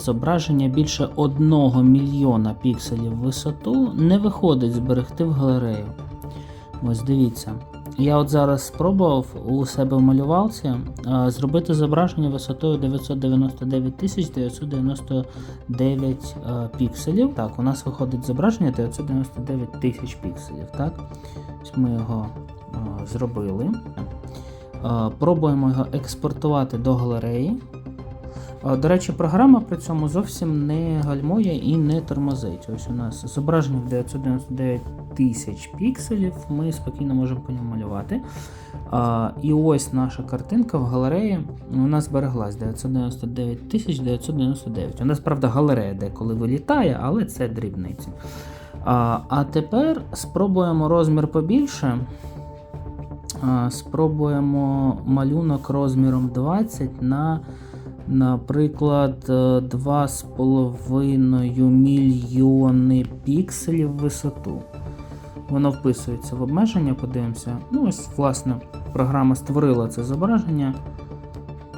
Зображення більше 1 мільйона пікселів в висоту не виходить зберегти в галерею. Ось дивіться. Я от зараз спробував у себе в малювалці е, зробити зображення висотою 999 999 е, пікселів. Так, у нас виходить зображення 999 тисяч пікселів. Так? Ми його е, зробили. Пробуємо його експортувати до галереї. До речі, програма при цьому зовсім не гальмує і не тормозить. Ось у нас зображення в 999 тисяч пікселів, ми спокійно можемо по ньому малювати. І ось наша картинка в галереї нас збереглась 999 тисяч 999. У нас, правда, галерея деколи вилітає, але це дрібниці. А тепер спробуємо розмір побільше. Спробуємо малюнок розміром 20 на, наприклад, е, 2,5 мільйони пікселів в висоту. Воно вписується в обмеження, подивимося. Ну, ось, власне, програма створила це зображення.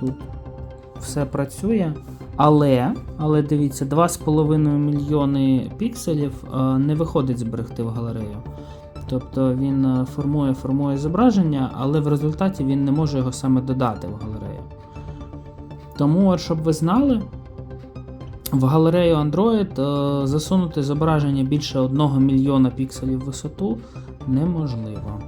Тут все працює. Але, але дивіться, 2,5 мільйони пікселів е, не виходить зберегти в галерею. Тобто він е, формує, формує зображення, але в результаті він не може його саме додати в галерею. Тому, щоб ви знали, в галерею Android е, засунути зображення більше 1 мільйона пікселів в висоту неможливо.